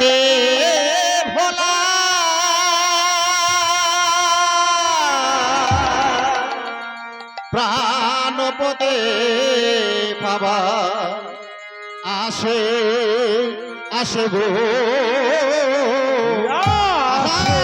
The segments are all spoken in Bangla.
দে ভোলা। প্রাণপদে বাবা আসে আসে গো। আসে।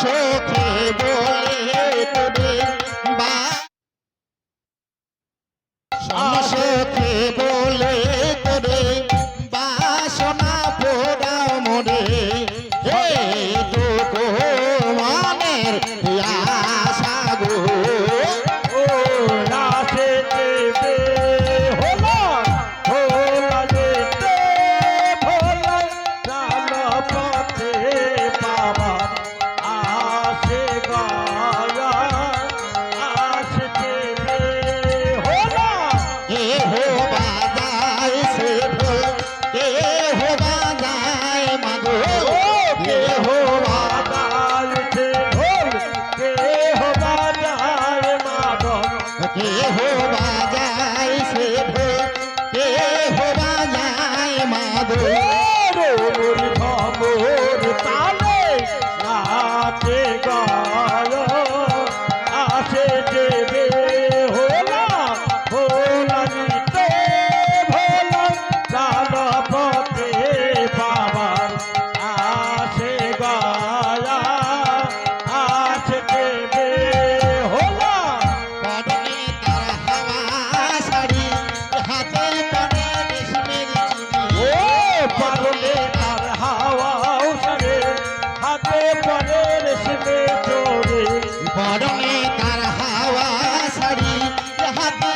সখী বলে বাবা